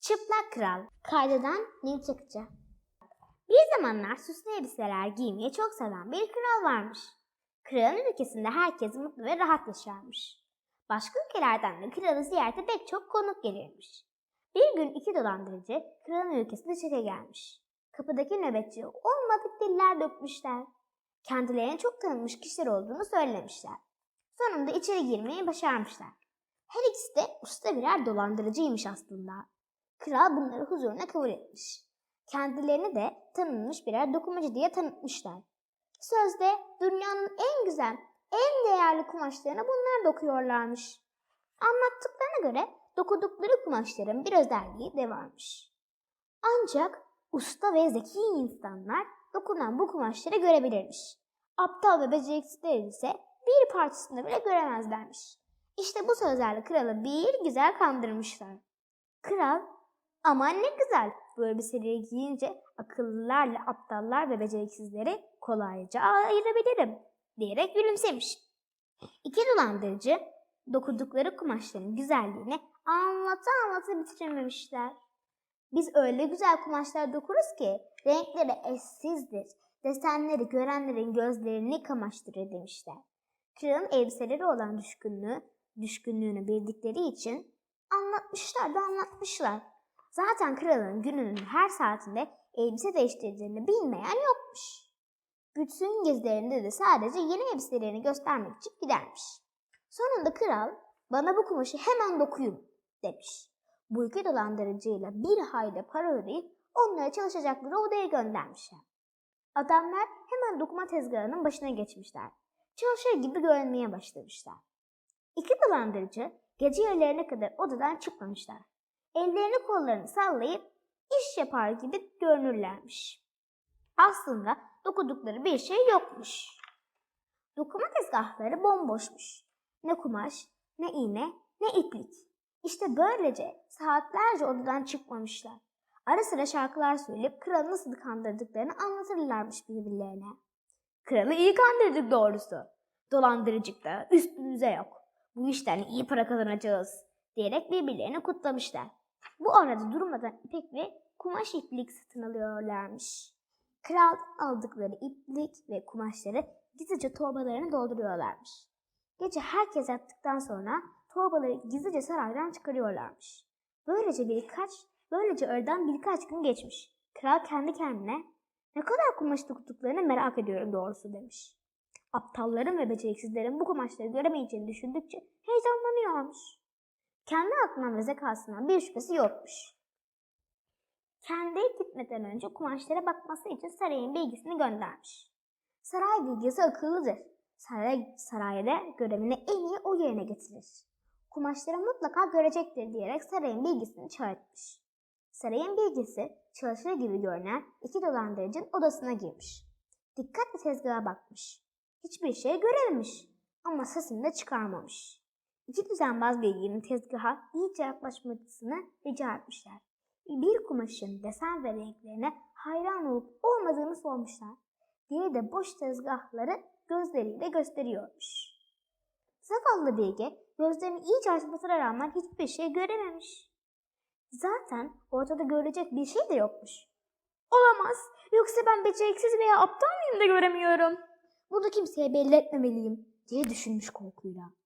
Çıplak Kral Kaydıdan Nil Çakıcı Bir zamanlar süslü elbiseler giymeyi çok seven bir kral varmış. Kralın ülkesinde herkes mutlu ve rahat yaşarmış. Başka ülkelerden de kralı ziyarete pek çok konuk gelirmiş. Bir gün iki dolandırıcı kralın ülkesine çeke gelmiş. Kapıdaki nöbetçi olmadık diller dökmüşler. Kendilerine çok tanınmış kişiler olduğunu söylemişler. Sonunda içeri girmeyi başarmışlar. Her ikisi de usta birer dolandırıcıymış aslında. Kral bunları huzuruna kabul etmiş. Kendilerini de tanınmış birer dokumacı diye tanıtmışlar. Sözde dünyanın en güzel, en değerli kumaşlarını bunlar dokuyorlarmış. Anlattıklarına göre dokudukları kumaşların bir özelliği de varmış. Ancak usta ve zeki insanlar dokunan bu kumaşları görebilirmiş. Aptal ve beceriksizler ise bir parçasını bile göremezlermiş. İşte bu sözlerle kralı bir güzel kandırmışlar. Kral, aman ne güzel bu elbiseleri giyince akıllılarla aptallar ve beceriksizleri kolayca ayırabilirim diyerek gülümsemiş. İki dolandırıcı dokudukları kumaşların güzelliğini anlata anlata bitirememişler. Biz öyle güzel kumaşlar dokuruz ki renkleri eşsizdir. Desenleri görenlerin gözlerini kamaştırır demişler. Kralın elbiseleri olan düşkünlüğü, düşkünlüğünü bildikleri için anlatmışlar da anlatmışlar. Zaten kralın gününün her saatinde elbise değiştirdiğini bilmeyen yokmuş. Bütün gezilerinde de sadece yeni elbiselerini göstermek için gidermiş. Sonunda kral bana bu kumaşı hemen dokuyun demiş. Bu iki dolandırıcıyla bir hayli para ödeyip onları çalışacakları odaya göndermişler. Adamlar hemen dokuma tezgahının başına geçmişler. Çalışır gibi görünmeye başlamışlar. İki dolandırıcı gece yarılarına kadar odadan çıkmamışlar. Ellerini kollarını sallayıp iş yapar gibi görünürlermiş. Aslında dokudukları bir şey yokmuş. Dokuma tezgahları bomboşmuş. Ne kumaş, ne iğne, ne iplik. İşte böylece saatlerce odadan çıkmamışlar. Ara sıra şarkılar söyleyip kralı nasıl kandırdıklarını anlatırlarmış birbirlerine. Kralı iyi kandırdık doğrusu. Dolandırıcık da üstümüze yok. Bu işten iyi para kazanacağız diyerek birbirlerini kutlamışlar. Bu arada durmadan ipek ve kumaş iplik satın alıyorlarmış. Kral aldıkları iplik ve kumaşları gizlice torbalarına dolduruyorlarmış. Gece herkes yattıktan sonra torbaları gizlice saraydan çıkarıyorlarmış. Böylece birkaç, böylece aradan birkaç gün geçmiş. Kral kendi kendine ne kadar kumaş dokuduklarını merak ediyorum doğrusu demiş. Aptalların ve beceriksizlerin bu kumaşları göremeyeceğini düşündükçe heyecanlanıyormuş. Kendi aklından ve zekasından bir şüphesi yokmuş. Kendi gitmeden önce kumaşlara bakması için sarayın bilgisini göndermiş. Saray bilgisi akıllıdır. Saray, sarayda görevini en iyi o yerine getirir. Kumaşları mutlaka görecektir diyerek sarayın bilgisini çağırtmış. Sarayın bilgisi çalışır gibi görünen iki dolandırıcının odasına girmiş. Dikkatle tezgaha bakmış. Hiçbir şey görememiş ama sesini de çıkarmamış. İki düzenbaz bilginin tezgaha iyice yaklaşmasını rica etmişler. Bir kumaşın desen ve renklerine hayran olup olmadığını sormuşlar. Diğeri de boş tezgahları gözleriyle gösteriyormuş. Zavallı bilge gözlerini iyice açmasına rağmen hiçbir şey görememiş. Zaten ortada görecek bir şey de yokmuş. Olamaz. Yoksa ben beceriksiz veya aptal mıyım da göremiyorum. Bunu kimseye belli etmemeliyim diye düşünmüş korkuyla.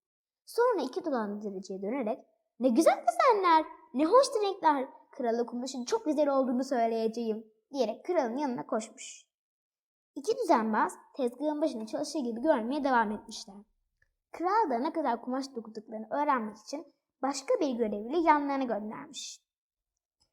Sonra iki dolandırıcıya dönerek ne güzel desenler, ne hoş renkler, kralı kumaşın çok güzel olduğunu söyleyeceğim diyerek kralın yanına koşmuş. İki düzenbaz tezgahın başında çalışır gibi görmeye devam etmişler. Kral da ne kadar kumaş dokuduklarını öğrenmek için başka bir görevli yanlarına göndermiş.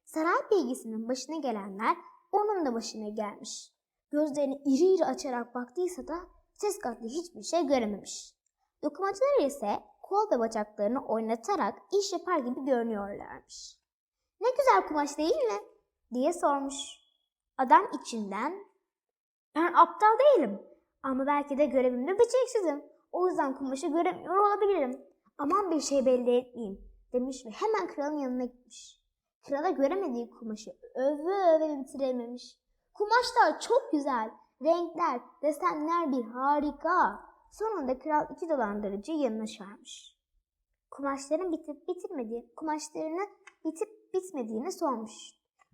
Saray bilgisinin başına gelenler onun da başına gelmiş. Gözlerini iri iri açarak baktıysa da tezgahta hiçbir şey görememiş. Dokumacılar ise kol ve bacaklarını oynatarak iş yapar gibi görünüyorlarmış. Ne güzel kumaş değil mi? diye sormuş. Adam içinden ben aptal değilim ama belki de görevimde beceriksizim. O yüzden kumaşı göremiyor olabilirim. Aman bir şey belli etmeyeyim demiş ve hemen kralın yanına gitmiş. Krala göremediği kumaşı öve öve bitirememiş. Kumaşlar çok güzel. Renkler, desenler bir harika. Sonunda kral iki dolandırıcıyı yanına çağırmış. Kumaşların bitip bitirmediği, kumaşlarını bitip bitmediğini sormuş.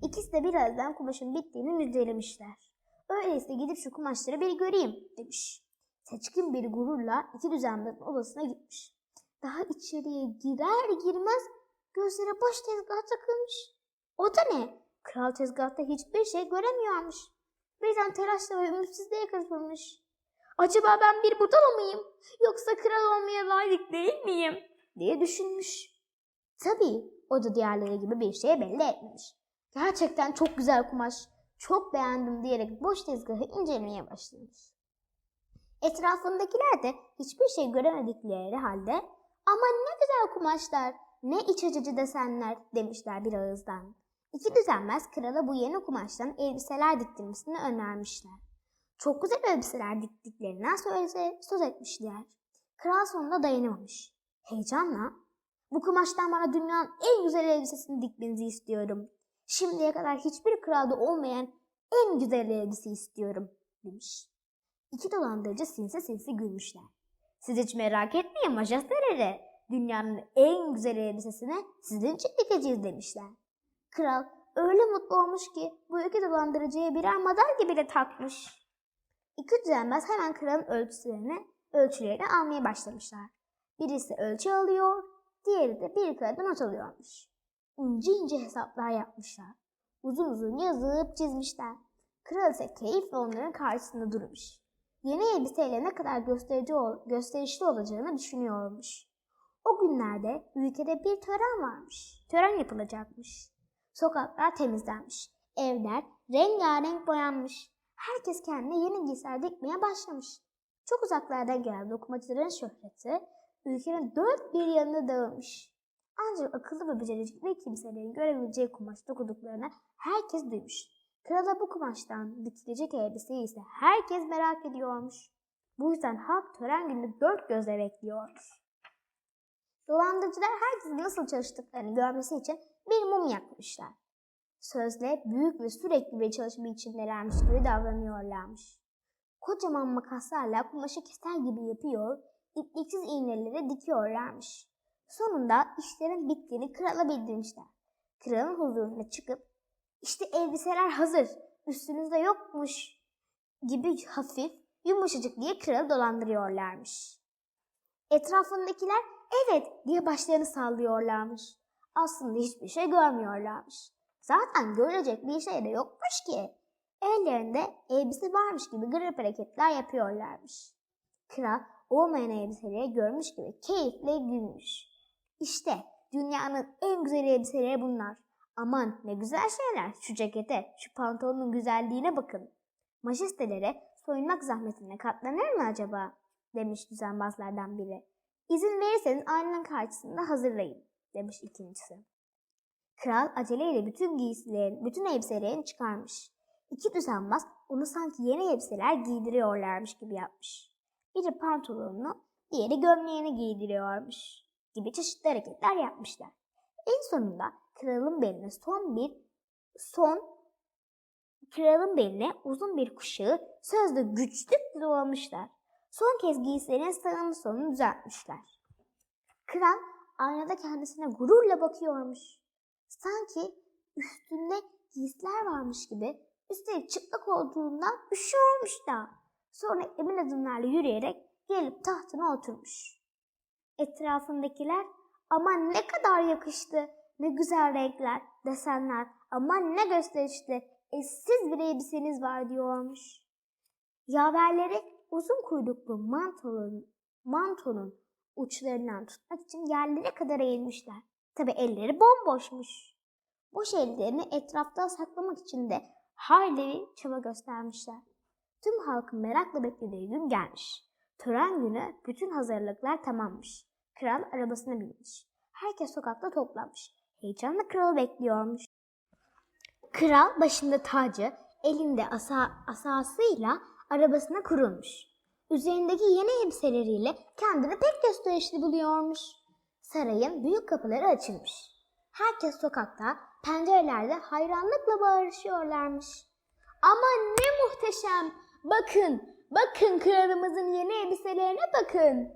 İkisi de birazdan kumaşın bittiğini müjdelemişler. Öyleyse gidip şu kumaşları bir göreyim demiş. Seçkin bir gururla iki düzenbazın odasına gitmiş. Daha içeriye girer girmez gözlere boş tezgah takılmış. O da ne? Kral tezgahta hiçbir şey göremiyormuş. Birden telaşla ve ümitsizliğe kapılmış. Acaba ben bir budala mıyım? Yoksa kral olmaya layık değil miyim? diye düşünmüş. Tabii o da diğerleri gibi bir şey belli etmemiş. Gerçekten çok güzel kumaş, çok beğendim diyerek boş tezgahı incelemeye başlamış. Etrafındakiler de hiçbir şey göremedikleri halde ama ne güzel kumaşlar, ne iç açıcı desenler demişler bir ağızdan. İki düzenmez krala bu yeni kumaştan elbiseler diktirmesini önermişler. Çok güzel elbiseler diktiklerinden söylese, söz etmişler. Kral sonunda dayanamamış. Heyecanla, bu kumaştan bana dünyanın en güzel elbisesini dikmenizi istiyorum. Şimdiye kadar hiçbir kralda olmayan en güzel elbise istiyorum demiş. İki dolandırıcı sinsi sinsi gülmüşler. Siz hiç merak etmeyin majesteleri. Dünyanın en güzel elbisesini sizin için dikeceğiz demişler. Kral öyle mutlu olmuş ki bu iki dolandırıcıya birer madalya bile takmış. İki düzenbaz hemen kralın ölçülerini, ölçülerini almaya başlamışlar. Birisi ölçü alıyor, diğeri de bir kağıda not alıyormuş. İnce ince hesaplar yapmışlar. Uzun uzun yazıp çizmişler. Kral ise keyifle onların karşısında durmuş. Yeni elbiseyle ne kadar gösterici ol, gösterişli olacağını düşünüyormuş. O günlerde ülkede bir tören varmış. Tören yapılacakmış. Sokaklar temizlenmiş. Evler rengarenk boyanmış. Herkes kendine yeni giysiler dikmeye başlamış. Çok uzaklardan gelen dokumacıların şöhreti ülkenin dört bir yanına dağılmış. Ancak akıllı ve becerikli kimselerin görebileceği kumaş dokuduklarını herkes duymuş. Krala bu kumaştan dikilecek elbiseyi ise herkes merak ediyormuş. Bu yüzden halk tören günü dört gözle bekliyormuş. Dolandırıcılar herkesin nasıl çalıştıklarını görmesi için bir mum yakmışlar. Sözle büyük ve sürekli bir çalışma içindelermiş gibi davranıyorlarmış. Kocaman makaslarla kumaşı keser gibi yapıyor, ipliksiz iğneleri dikiyorlarmış. Sonunda işlerin bittiğini krala bildirmişler. Kralın huzuruna çıkıp işte elbiseler hazır, üstünüzde yokmuş gibi hafif, yumuşacık diye kralı dolandırıyorlarmış. Etrafındakiler evet diye başlarını sallıyorlarmış. Aslında hiçbir şey görmüyorlarmış. Zaten görecek bir şey de yokmuş ki. Ellerinde elbise varmış gibi garip hareketler yapıyorlarmış. Kral olmayan elbiseleri görmüş gibi keyifle gülmüş. İşte dünyanın en güzel elbiseleri bunlar. Aman ne güzel şeyler. Şu cekete, şu pantolonun güzelliğine bakın. Majesteleri soyunmak zahmetine katlanır mı acaba? Demiş düzenbazlardan biri. İzin verirseniz aynanın karşısında hazırlayın, demiş ikincisi. Kral aceleyle bütün giysilerin, bütün elbiselerini çıkarmış. İki düzenbaz onu sanki yeni elbiseler giydiriyorlarmış gibi yapmış. Biri pantolonunu, diğeri gömleğini giydiriyormuş gibi çeşitli hareketler yapmışlar. En sonunda kralın beline son bir son kralın beline uzun bir kuşağı sözde güçlükle dolamışlar. Son kez giysilerin sağını solunu düzeltmişler. Kral aynada kendisine gururla bakıyormuş. Sanki üstünde giysiler varmış gibi üstelik çıplak olduğundan üşüyormuş da. Sonra emin adımlarla yürüyerek gelip tahtına oturmuş. Etrafındakiler aman ne kadar yakıştı, ne güzel renkler, desenler, aman ne gösterişli, eşsiz bir elbiseniz var diyormuş. Yaverleri uzun kuyruklu mantonun, mantonun uçlarından tutmak için yerlere kadar eğilmişler. Tabi elleri bomboşmuş. Boş ellerini etrafta saklamak için de hayli çaba göstermişler. Tüm halkın merakla beklediği gün gelmiş. Tören günü bütün hazırlıklar tamammış. Kral arabasına binmiş. Herkes sokakta toplanmış. Heyecanla kralı bekliyormuş. Kral başında tacı, elinde asa, asasıyla arabasına kurulmuş. Üzerindeki yeni elbiseleriyle kendini pek gösterişli buluyormuş. Sarayın büyük kapıları açılmış. Herkes sokakta, pencerelerde hayranlıkla bağırışıyorlarmış. Aman ne muhteşem! Bakın, bakın kralımızın yeni elbiselerine bakın.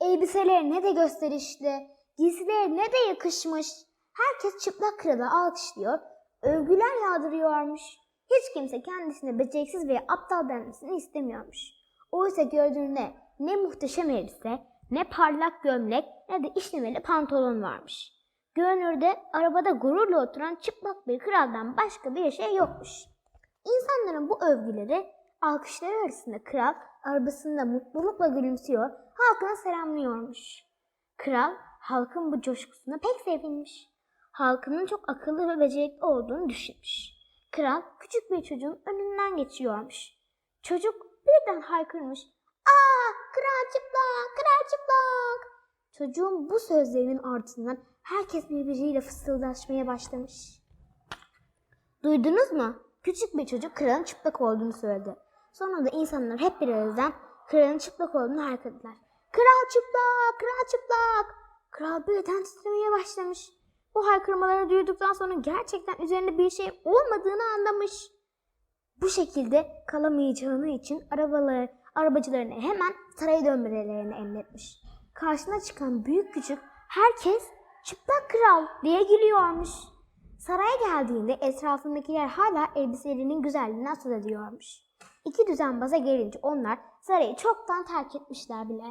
Elbiseler ne de gösterişli, giysiler ne de yakışmış. Herkes çıplak kralı alkışlıyor, övgüler yağdırıyormuş. Hiç kimse kendisine beceriksiz veya aptal denmesini istemiyormuş. Oysa gördüğünde ne muhteşem elbise, ne parlak gömlek ne de işlemeli pantolon varmış. Görünürde arabada gururla oturan çıplak bir kraldan başka bir şey yokmuş. İnsanların bu övgüleri, alkışları arasında kral arabasında mutlulukla gülümsüyor, halkına selamlıyormuş. Kral halkın bu coşkusuna pek sevinmiş. Halkının çok akıllı ve becerikli olduğunu düşünmüş. Kral küçük bir çocuğun önünden geçiyormuş. Çocuk birden haykırmış. Aa, kral çıplak, kral çıplak. Çocuğun bu sözlerinin ardından herkes birbiriyle fısıldaşmaya başlamış. Duydunuz mu? Küçük bir çocuk kralın çıplak olduğunu söyledi. Sonra da insanlar hep bir ağızdan kralın çıplak olduğunu haykırdılar. Kral çıplak, kral çıplak. Kral birden titremeye başlamış. Bu haykırmaları duyduktan sonra gerçekten üzerinde bir şey olmadığını anlamış. Bu şekilde kalamayacağını için arabaları, arabacılarını hemen saraya dönmelerini emretmiş. Karşına çıkan büyük küçük herkes çıplak kral diye gülüyormuş. Saraya geldiğinde etrafındakiler hala elbiselerinin güzelliğinden söz ediyormuş. İki düzenbaza gelince onlar sarayı çoktan terk etmişler bile.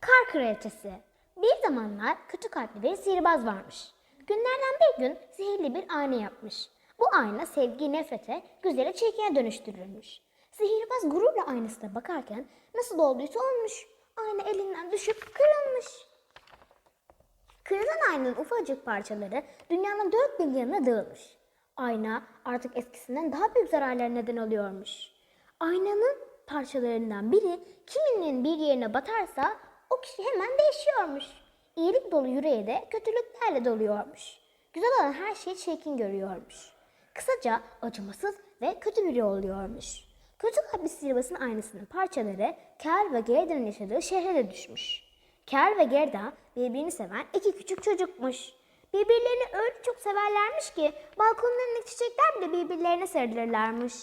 Kar Kraliçesi Bir zamanlar kötü kalpli bir sihirbaz varmış. Günlerden bir gün sihirli bir ayna yapmış. Bu ayna sevgi nefrete, güzele çirkine dönüştürülmüş. Sihirbaz gururla aynasına bakarken nasıl olduysa olmuş. Ayna elinden düşüp kırılmış. Kırılan aynanın ufacık parçaları dünyanın dört bin yanına dağılmış. Ayna artık eskisinden daha büyük zararlara neden oluyormuş. Aynanın parçalarından biri kiminin bir yerine batarsa o kişi hemen değişiyormuş. İyilik dolu yüreği de kötülüklerle doluyormuş. Güzel olan her şeyi çirkin görüyormuş. Kısaca acımasız ve kötü biri oluyormuş. Kötü kalpli sihirbazın aynasının parçaları Kel ve Gerda'nın yaşadığı şehre de düşmüş. Kel ve Gerda birbirini seven iki küçük çocukmuş. Birbirlerini öyle çok severlermiş ki balkonlarındaki çiçekler bile birbirlerine sarılırlarmış.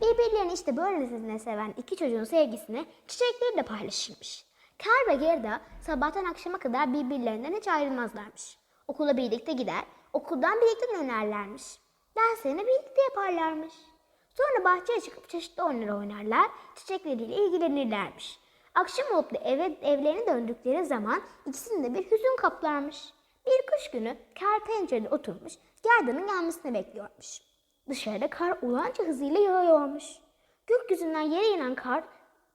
Birbirlerini işte böylesine seven iki çocuğun sevgisini çiçekleri de paylaşırmış. Kel ve Gerda sabahtan akşama kadar birbirlerinden hiç ayrılmazlarmış. Okula birlikte gider, okuldan birlikte dönerlermiş. Derslerini birlikte yaparlarmış. Sonra bahçeye çıkıp çeşitli oyunlar oynarlar, çiçekleriyle ilgilenirlermiş. Akşam olup da eve, evlerine döndükleri zaman ikisini de bir hüzün kaplarmış. Bir kış günü Kel pencerede oturmuş, Gerda'nın gelmesini bekliyormuş. Dışarıda kar olanca hızıyla yağıyormuş. Gökyüzünden yere inen kar,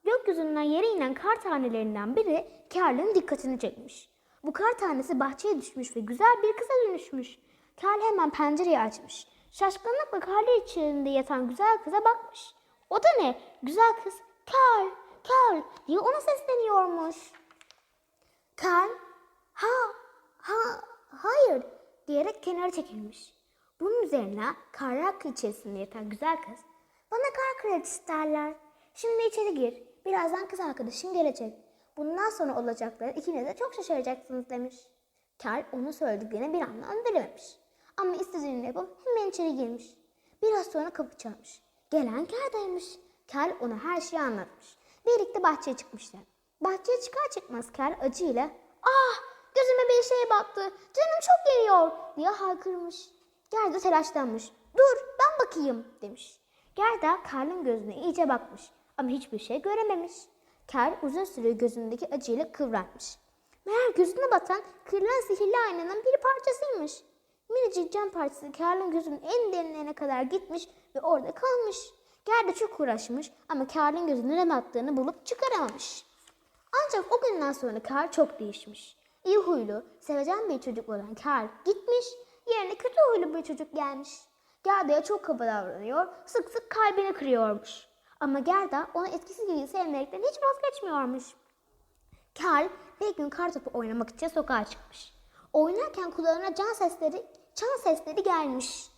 gökyüzünden yere inen kar tanelerinden biri Kerl'in dikkatini çekmiş. Bu kar tanesi bahçeye düşmüş ve güzel bir kıza dönüşmüş. Kerl hemen pencereyi açmış. Şaşkınlıkla karlar içinde yatan güzel kıza bakmış. O da ne? Güzel kız. Kerl, Kerl diye ona sesleniyormuş. Kerl, ha, ha, hayır diyerek kenara çekilmiş. Bunun üzerine karlar içerisinde yatan güzel kız, bana kar kraliçesi derler. Şimdi içeri gir, birazdan kız arkadaşın gelecek. Bundan sonra olacakları ikiniz de çok şaşıracaksınız demiş. Kel onun söylediklerine bir anlam verememiş. Ama istediğini yapıp hemen içeri girmiş. Biraz sonra kapı çalmış. Gelen Kel'daymış. Kel ona her şeyi anlatmış. Birlikte bahçeye çıkmışlar. Bahçeye çıkar çıkmaz Kel acıyla ''Ah gözüme bir şey battı, canım çok geliyor'' diye haykırmış. Gerda telaşlanmış. ''Dur ben bakayım'' demiş. Gerda Karl'ın gözüne iyice bakmış ama hiçbir şey görememiş. Kel uzun süre gözündeki acıyla kıvranmış. Meğer gözüne batan kırılan sihirli aynanın bir parçasıymış. Minicik cam parçası Karl'ın gözünün en derinlerine kadar gitmiş ve orada kalmış. Gerda çok uğraşmış ama Karl'ın gözüne ne battığını bulup çıkaramamış. Ancak o günden sonra Karl çok değişmiş. İyi huylu, sevecen bir çocuk olan Karl gitmiş, yerine kötü huylu bir çocuk gelmiş. Gerda'ya çok kaba davranıyor, sık sık kalbini kırıyormuş. Ama Gerda onu etkisiz gibi sevmekten hiç vazgeçmiyormuş. Karl bir gün kartopu oynamak için sokağa çıkmış. Oynarken kulağına can sesleri, çan sesleri gelmiş.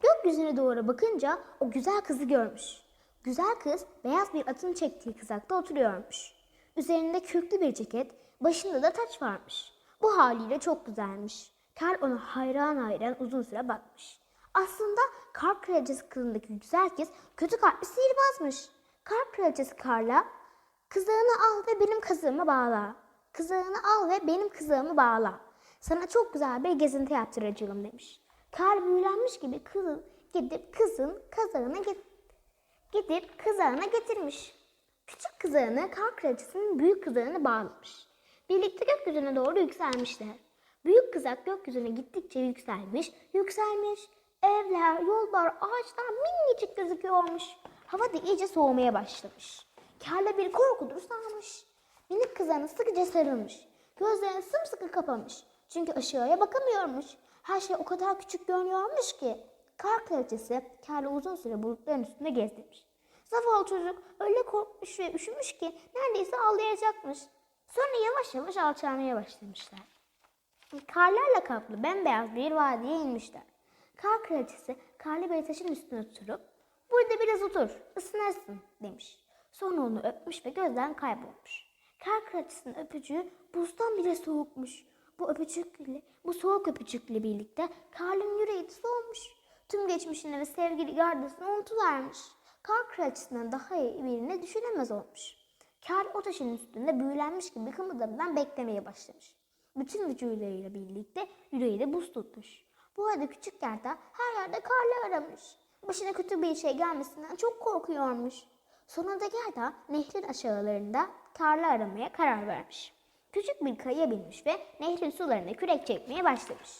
Gökyüzüne doğru bakınca o güzel kızı görmüş. Güzel kız beyaz bir atın çektiği kızakta oturuyormuş. Üzerinde kürklü bir ceket, başında da taç varmış. Bu haliyle çok güzelmiş. Karl ona hayran hayran uzun süre bakmış. Aslında Kar Kraliçesi kılındaki güzel kız kötü kalpli sihirbazmış. Kar Kraliçesi Karl'a kızağını al ve benim kızığımı bağla. Kızağını al ve benim kızığımı bağla. Sana çok güzel bir gezinti yaptıracağım demiş. Karl büyülenmiş gibi kızın, gidip kızın kazağına git, gidip kızağına getirmiş. Küçük kızağını kar kraliçesinin büyük kızağına bağlamış. Birlikte gökyüzüne doğru yükselmişler. Büyük kızak gökyüzüne gittikçe yükselmiş, yükselmiş. Evler, yollar, ağaçlar minicik gözüküyormuş. Hava da iyice soğumaya başlamış. Karla bir korkudur sarmış. Minik kızağına sıkıca sarılmış. Gözlerini sımsıkı kapamış. Çünkü aşağıya bakamıyormuş. Her şey o kadar küçük görünüyormuş ki. Kar kraliçesi Karla uzun süre bulutların üstünde gezdirmiş. Zavallı çocuk öyle korkmuş ve üşümüş ki neredeyse ağlayacakmış. Sonra yavaş yavaş alçalmaya başlamışlar. Karlarla kaplı bembeyaz bir vadiye inmişler. Kar kraliçesi karlı bir taşın üstüne oturup burada biraz otur ısınırsın demiş. Sonra onu öpmüş ve gözden kaybolmuş. Kar kraliçesinin öpücüğü buzdan bile soğukmuş. Bu öpücükle, bu soğuk öpücükle birlikte Karl'ın yüreği soğumuş. Tüm geçmişini ve sevgili gardasını unutuvermiş. Kar kraliçesinden daha iyi birini düşünemez olmuş. Karl o taşın üstünde büyülenmiş gibi kımıldamadan beklemeye başlamış. Bütün vücuduyla birlikte yüreği de buz tutmuş. Bu arada küçük Gerda her yerde Karl'ı aramış. Başına kötü bir şey gelmesinden çok korkuyormuş. Sonunda Gerda nehrin aşağılarında Karl'ı aramaya karar vermiş. Küçük bir kayaya binmiş ve nehrin sularına kürek çekmeye başlamış.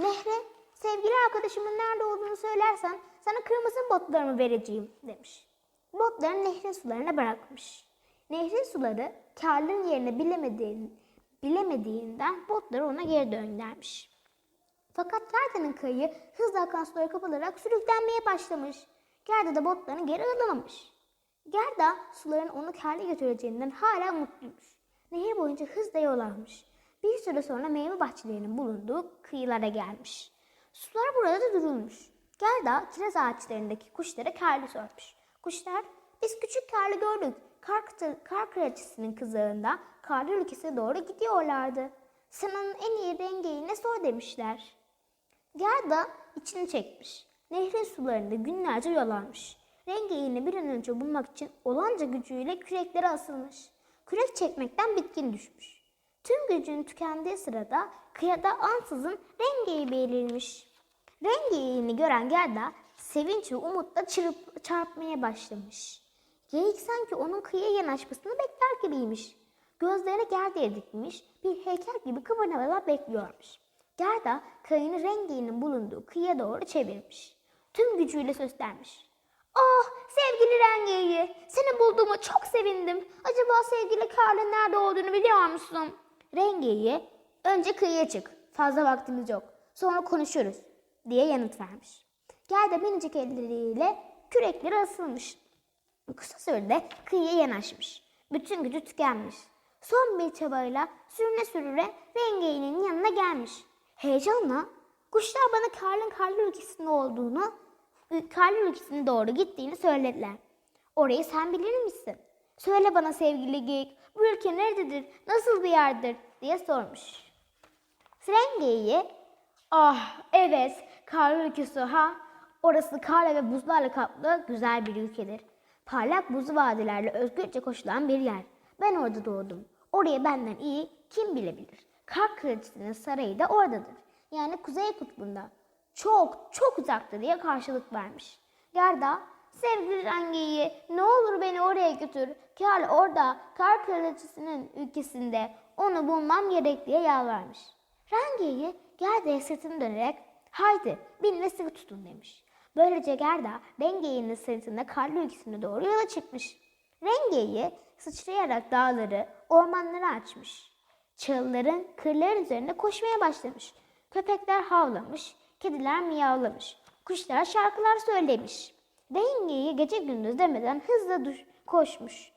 Nehre, sevgili arkadaşımın nerede olduğunu söylersen sana kırmızı botlarımı vereceğim demiş. Botlarını nehrin sularına bırakmış. Nehrin suları Karl'ın yerine bilemediğin, bilemediğinden botları ona geri göndermiş. Fakat Gerda'nın kayığı hızla akan sulara kapılarak sürüklenmeye başlamış. Gerda da botlarını geri alamamış. Gerda suların onu Karl'a götüreceğinden hala mutluymuş. Nehir boyunca hızla yol almış. Bir süre sonra meyve bahçelerinin bulunduğu kıyılara gelmiş. Sular burada da durulmuş. Gerda kiraz ağaçlarındaki kuşlara Karl'ı sormuş. Kuşlar, biz küçük Karl'ı gördük. Kar, kar kraliçesinin kızağında Karlı ülkesine doğru gidiyorlardı. Sen en iyi rengeyi ne sor demişler. Gerda içini çekmiş. Nehrin sularında günlerce yol almış. Rengeğini bir an önce bulmak için olanca gücüyle küreklere asılmış. Kürek çekmekten bitkin düşmüş. Tüm gücünün tükendiği sırada kıyada ansızın rengeyi belirmiş. Rengeğini gören Gerda sevinç ve umutla çırp, çarpmaya başlamış. Geyik sanki onun kıyıya yanaşmasını bekler gibiymiş. Gözlerini Gerda'ya dikmiş, bir heykel gibi kıvırmadan bekliyormuş. Gerda kayını rengeğinin bulunduğu kıyıya doğru çevirmiş. Tüm gücüyle seslenmiş. Ah sevgili rengeyi, seni bulduğuma çok sevindim. Acaba sevgili Karl'ın nerede olduğunu biliyor musun? Rengeyi, önce kıyıya çık. Fazla vaktimiz yok. Sonra konuşuruz diye yanıt vermiş. Gerda minicik elleriyle kürekleri asılmış. Kısa sürede kıyıya yanaşmış. Bütün gücü tükenmiş. Son bir çabayla sürüne sürüne Rengeyi'nin yanına gelmiş. Heyecanla kuşlar bana Karl'ın Karlı ülkesinde olduğunu, Karlı ülkesine doğru gittiğini söylediler. Orayı sen bilir misin? Söyle bana sevgili geyik, bu ülke nerededir, nasıl bir yerdir diye sormuş. Rengeyi, ah evet Karlı ülkesi ha, orası karla ve buzlarla kaplı güzel bir ülkedir. Parlak buzlu vadilerle özgürce koşulan bir yer. Ben orada doğdum. Oraya benden iyi kim bilebilir? Kar kraliçesinin sarayı da oradadır. Yani kuzey kutbunda. Çok çok uzakta diye karşılık vermiş. Gerda, sevgili Rengeyi ne olur beni oraya götür. Kar orada kar kraliçesinin ülkesinde onu bulmam gerek diye yalvarmış. Rengeyi Gerda'ya sırtını dönerek haydi bin ve sıkı tutun demiş. Böylece Gerda Rengeyi'nin sırtında karlı ülkesine doğru yola çıkmış. Rengeyi sıçrayarak dağları, ormanları açmış. Çalıların, kırların üzerinde koşmaya başlamış. Köpekler havlamış, kediler miyavlamış. Kuşlar şarkılar söylemiş. Rengeyi gece gündüz demeden hızla koşmuş.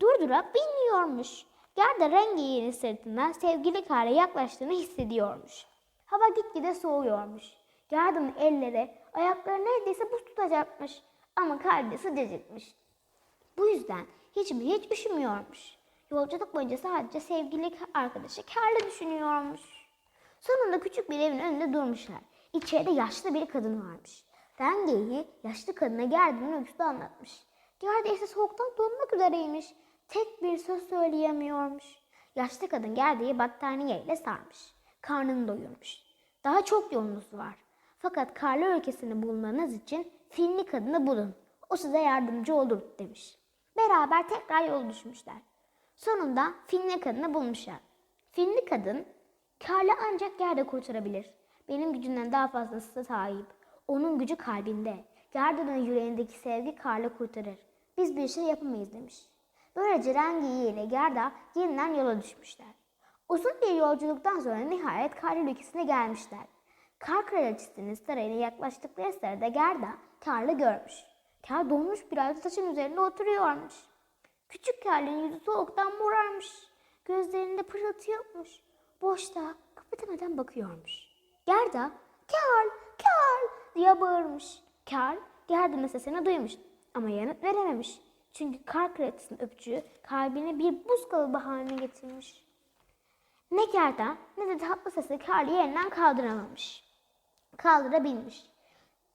Durdurak bilmiyormuş. Gerda Rengeyi'nin sırtından sevgili kare yaklaştığını hissediyormuş. Hava gitgide soğuyormuş. Gerda'nın elleri, ayakları neredeyse buz tutacakmış. Ama kalbi sıcacıkmış. Bu yüzden hiç mi hiç üşümüyormuş. Yolculuk boyunca sadece sevgili arkadaşı Karlı düşünüyormuş. Sonunda küçük bir evin önünde durmuşlar. İçeride yaşlı bir kadın varmış. Rengeyi yaşlı kadına Gerda'nın öyküsünü anlatmış. Gerda ise soğuktan donmak üzereymiş. Tek bir söz söyleyemiyormuş. Yaşlı kadın Gerda'yı battaniyeyle sarmış. karnını doyurmuş. Daha çok yolunuz var. Fakat karlı ülkesini bulmanız için filli kadını bulun. O size yardımcı olur demiş. Beraber tekrar yol düşmüşler. Sonunda filli kadını bulmuşlar. Filli kadın, Karlı ancak yerde kurtarabilir. Benim gücümden daha fazlası sahip. Onun gücü kalbinde. Garda'nın yüreğindeki sevgi Karlı kurtarır. Biz bir şey yapamayız demiş. Böylece Rengi ile Gerda yeniden yola düşmüşler. Uzun bir yolculuktan sonra nihayet Karlı ülkesine gelmişler. Kar kraliçesinin sarayına yaklaştıkları sırada Gerda Karlı görmüş. Kar donmuş bir halde taşın üzerinde oturuyormuş. Küçük Karl'ın yüzü soğuktan morarmış. Gözlerinde pırıltı yokmuş. Boşta kıpırdamadan bakıyormuş. Gerda, Karl, Karl diye bağırmış. Karl, Gerda'nın sesini duymuş ama yanıt verememiş. Çünkü kar kraliçesinin öpücüğü kalbini bir buz kalıbı haline getirmiş. Ne Gerda ne de tatlı sesi Karl'ı yerinden kaldıramamış. Kaldırabilmiş.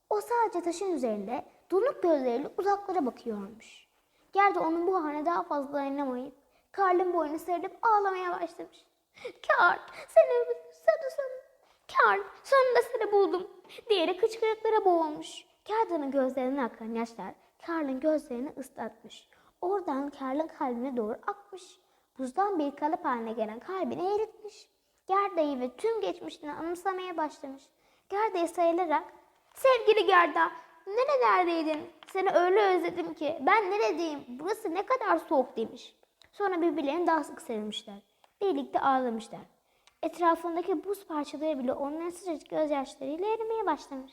O sadece taşın üzerinde donuk gözleriyle uzaklara bakıyormuş. Gerda onun bu haline daha fazla dayanamayıp Karl'ın boynuna sarılıp ağlamaya başlamış. Karl seni sanırsam Karl sonunda seni buldum diyerek hıçkırıklara boğulmuş. Gerda'nın gözlerinden akan yaşlar Karl'ın gözlerini ıslatmış. Oradan Karl'ın kalbine doğru akmış. Buzdan bir kalıp haline gelen kalbini eritmiş. Gerda'yı ve tüm geçmişini anımsamaya başlamış. Gerda'yı sayılarak Sevgili Gerda, nerelerdeydin? Seni öyle özledim ki. Ben neredeyim? Burası ne kadar soğuk demiş. Sonra birbirlerine daha sık sarılmışlar. Birlikte ağlamışlar. Etrafındaki buz parçaları bile onların sıcacık gözyaşlarıyla erimeye başlamış.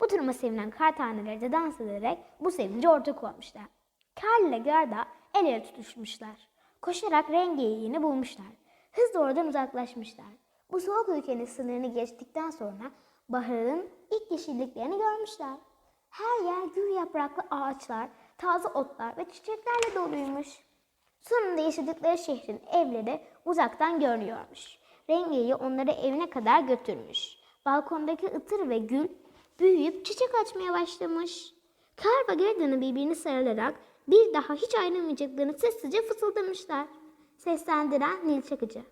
Bu duruma sevinen kar taneleri de dans ederek bu sevince ortak olmuşlar. Karl ile Gerda el ele tutuşmuşlar. Koşarak rengeyiğini bulmuşlar. Hızla oradan uzaklaşmışlar. Bu soğuk ülkenin sınırını geçtikten sonra baharın ilk yeşilliklerini görmüşler. Her yer gül yapraklı ağaçlar, taze otlar ve çiçeklerle doluymuş. Sonunda yaşadıkları şehrin evleri uzaktan görünüyormuş. Rengeyi onları evine kadar götürmüş. Balkondaki ıtır ve gül büyüyüp çiçek açmaya başlamış. Kar ve Gerda'nın birbirini sarılarak bir daha hiç ayrılmayacaklarını sessizce fısıldamışlar. Seslendiren Nil Çakıcı.